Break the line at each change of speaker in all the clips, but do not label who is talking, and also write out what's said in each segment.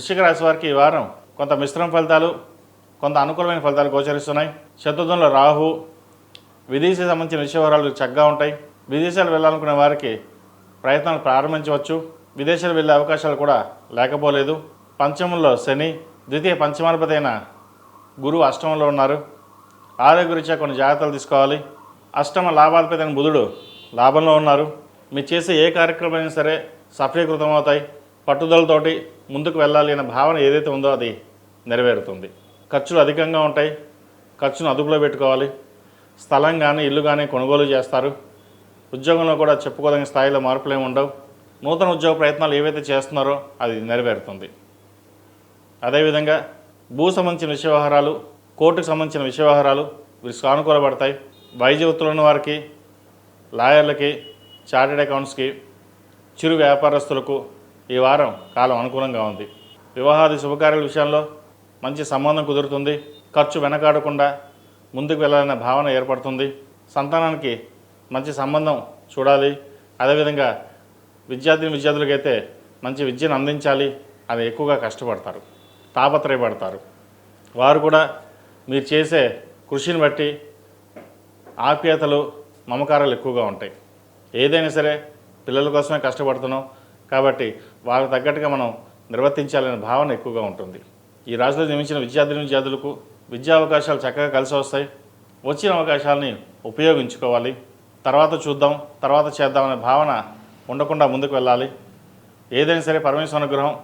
వృశ్చిక రాశి వారికి ఈ వారం కొంత మిశ్రమ ఫలితాలు కొంత అనుకూలమైన ఫలితాలు గోచరిస్తున్నాయి. శత్రుధ్వంలో రాహు విదేశీ సంబంధించిన విషయవరాలు చక్కగా ఉంటాయి. విదేశాలు వెళ్ళాలనుకునే వారికి ప్రయత్నాలు ప్రారంభించవచ్చు. విదేశాలు వెళ్ళే అవకాశాలు కూడా లేకపోలేదు. పంచమంలో శని ద్వితీయ పంచమాధిపతి అయిన గురువు అష్టమంలో ఉన్నారు. ఆరోగ్య రీత్యా కొన్ని జాగ్రత్తలు తీసుకోవాలి. అష్టమ లాభాధిపతి అయిన బుధుడు లాభంలో ఉన్నారు. మీరు చేసే ఏ కార్యక్రమం అయినా సరే సఫలీకృతం అవుతాయి పట్టుదలతోటి ముందుకు వెళ్ళాలి అనే భావన ఏదైతే ఉందో అది నెరవేరుతుంది. ఖర్చులు అధికంగా ఉంటాయి. ఖర్చును అదుపులో పెట్టుకోవాలి. స్థలం కానీ ఇల్లు కానీ కొనుగోలు చేస్తారు. ఉద్యోగంలో కూడా చెప్పుకోదగిన స్థాయిలో మార్పులు ఏమి ఉండవు. నూతన ఉద్యోగ ప్రయత్నాలు ఏవైతే చేస్తున్నారో అది నెరవేరుతుంది. అదేవిధంగా భూ సంబంధించిన విషయ వ్యవహారాలు కోర్టుకు సంబంధించిన విషయ వ్యవహారాలు వీరికి సానుకూలపడతాయి. వైద్య వృత్తులు ఉన్న వారికి లాయర్లకి చార్టెడ్ అకౌంట్స్కి చిరు వ్యాపారస్తులకు ఈ వారం కాలం అనుకూలంగా ఉంది. వివాహాది శుభకార్యాల విషయంలో మంచి సంబంధం కుదురుతుంది. ఖర్చు వెనకాడకుండా ముందుకు వెళ్ళాలనే భావన ఏర్పడుతుంది. సంతానానికి మంచి సంబంధం చూడాలి. అదేవిధంగా విద్యార్థిని విద్యార్థులకైతే మంచి విద్యను అందించాలి అది ఎక్కువగా కష్టపడతారు. తాపత్రయపడతారు. వారు కూడా మీరు చేసే కృషిని బట్టి ఆప్యాయతలు మమకారాలు ఎక్కువగా ఉంటాయి. ఏదైనా సరే పిల్లల కోసమే కష్టపడుతున్నాం. కాబట్టి వాళ్ళకు తగ్గట్టుగా మనం నిర్వర్తించాలనే భావన ఎక్కువగా ఉంటుంది. ఈ రాశిలో నిర్మించిన విద్యార్థిని విద్యార్థులకు విద్యా అవకాశాలు చక్కగా కలిసి వస్తాయి. వచ్చిన అవకాశాలని ఉపయోగించుకోవాలి. తర్వాత చూద్దాం తర్వాత చేద్దామనే భావన ఉండకుండా ముందుకు వెళ్ళాలి. ఏదైనా సరే పరమేశ్వర అనుగ్రహం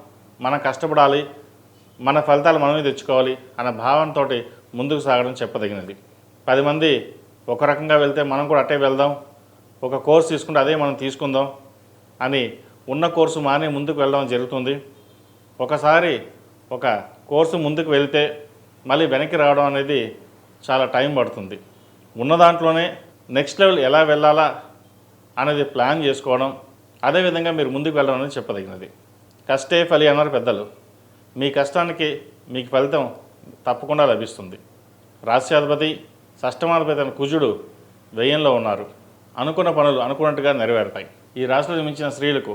మనం కష్టపడాలి మన ఫలితాలు మనమే తెచ్చుకోవాలి అనే భావనతో ముందుకు సాగడం చెప్పదగినది. పది మంది ఒక రకంగా వెళ్తే మనం కూడా అట్టే వెళ్దాం ఒక కోర్స్ తీసుకుంటే అదే మనం తీసుకుందాం అని ఉన్న కోర్సు మానే ముందుకు వెళ్ళడం జరుగుతుంది. ఒకసారి ఒక కోర్సు ముందుకు వెళ్తే మళ్ళీ వెనక్కి రావడం అనేది చాలా టైం పడుతుంది. ఉన్న దాంట్లోనే నెక్స్ట్ లెవెల్ ఎలా వెళ్ళాలా అనేది ప్లాన్ చేసుకోవడం అదేవిధంగా మీరు ముందుకు వెళ్ళడం అనేది చెప్పదగినది. కష్టే ఫలి అన్నారు పెద్దలు. మీ కష్టానికి మీకు ఫలితం తప్పకుండా లభిస్తుంది. రాష్ట్రాధిపతి షష్టమాధిపతి అయిన కుజుడు వ్యయంలో ఉన్నారు. అనుకున్న పనులు అనుకున్నట్టుగా నెరవేరుతాయి. ఈ రాశిలో జన్మించిన స్త్రీలకు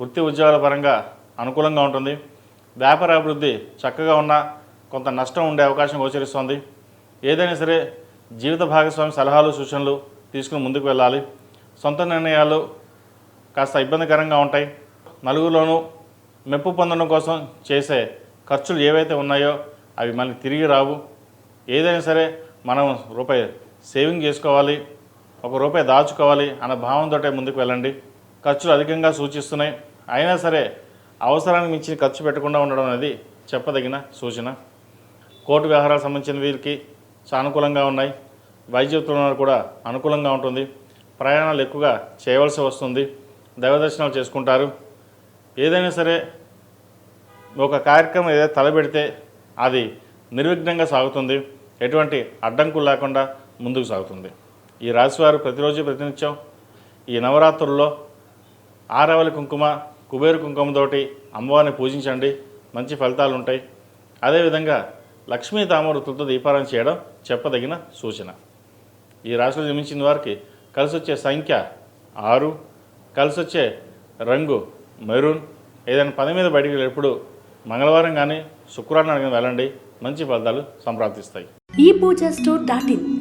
వృత్తి ఉద్యోగాల పరంగా అనుకూలంగా ఉంటుంది. వ్యాపార అభివృద్ధి చక్కగా ఉన్నా కొంత నష్టం ఉండే అవకాశం గోచరిస్తోంది. ఏదైనా సరే జీవిత భాగస్వామి సలహాలు సూచనలు తీసుకుని ముందుకు వెళ్ళాలి. సొంత నిర్ణయాలు కాస్త ఇబ్బందికరంగా ఉంటాయి. నలుగురిలోనూ మెప్పు పొందడం కోసం చేసే ఖర్చులు ఏవైతే ఉన్నాయో అవి మళ్ళీ తిరిగి రావు. ఏదైనా సరే మనం రూపాయి సేవింగ్ చేసుకోవాలి ఒక రూపాయి దాచుకోవాలి అన్న భావంతో ముందుకు వెళ్ళండి. ఖర్చులు అధికంగా సూచిస్తున్నాయి. అయినా సరే అవసరానికి మించి ఖర్చు పెట్టకుండా ఉండడం అనేది చెప్పదగిన సూచన. కోర్టు వ్యవహారాలకు సంబంధించిన వీరికి సానుకూలంగా ఉన్నాయి. వైద్యులు కూడా అనుకూలంగా ఉంటుంది. ప్రయాణాలు ఎక్కువగా చేయవలసి వస్తుంది. దైవదర్శనాలు చేసుకుంటారు. ఏదైనా సరే ఒక కార్యక్రమం ఏదైతే తలపెడితే అది నిర్విఘ్నంగా సాగుతుంది. ఎటువంటి అడ్డంకులు లేకుండా ముందుకు సాగుతుంది. ఈ రాశివారు ప్రతిరోజు ప్రతినిత్యం ఈ నవరాత్రుల్లో ఆరవలి కుంకుమ కుబేరు కుంకుమతోటి అమ్మవారిని పూజించండి. మంచి ఫలితాలు ఉంటాయి అదేవిధంగా లక్ష్మీ తామరుతులతో దీపారాయణ చేయడం చెప్పదగిన సూచన. ఈ రాశిలో జన్మించిన వారికి కలిసి వచ్చే సంఖ్య ఆరు కలిసి వచ్చే రంగు మెరూన్. ఏదైనా పని మీద బయటికి వెళ్ళినప్పుడు మంగళవారం కానీ శుక్రవారం కానీ వెళ్ళండి. మంచి ఫలితాలు సంప్రాప్తిస్తాయి.
ఈ పూజ స్టోర్ డాట్ ఇన్.